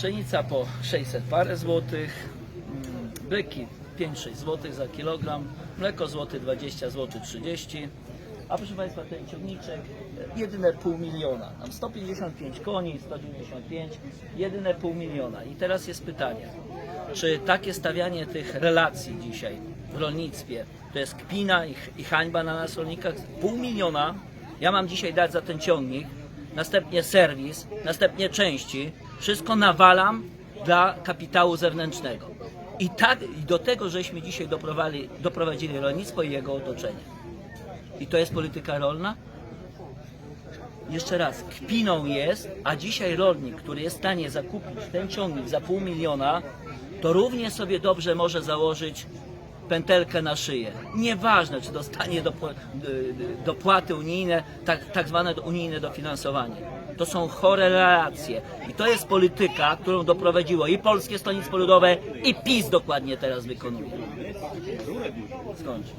Pszenica po 600 parę złotych, mm, byki 5-6 zł za kilogram, mleko złoty 20 zł 30 a proszę Państwa ten ciągniczek e, jedyne pół miliona, tam 155 koni, 195, jedyne pół miliona. I teraz jest pytanie, czy takie stawianie tych relacji dzisiaj w rolnictwie to jest kpina i, i hańba na nas rolnikach? Pół miliona ja mam dzisiaj dać za ten ciągnik, następnie serwis, następnie części, wszystko nawalam dla kapitału zewnętrznego. I tak i do tego żeśmy dzisiaj doprowadzili, doprowadzili rolnictwo i jego otoczenie. I to jest polityka rolna? Jeszcze raz, kpiną jest, a dzisiaj rolnik, który jest w stanie zakupić ten ciągnik za pół miliona, to równie sobie dobrze może założyć pętelkę na szyję. Nieważne, czy dostanie dopł- y, dopłaty unijne, tak, tak zwane unijne dofinansowanie. To są chore relacje. I to jest polityka, którą doprowadziło i Polskie Stronnictwo Ludowe, i PiS dokładnie teraz wykonuje. Skończę.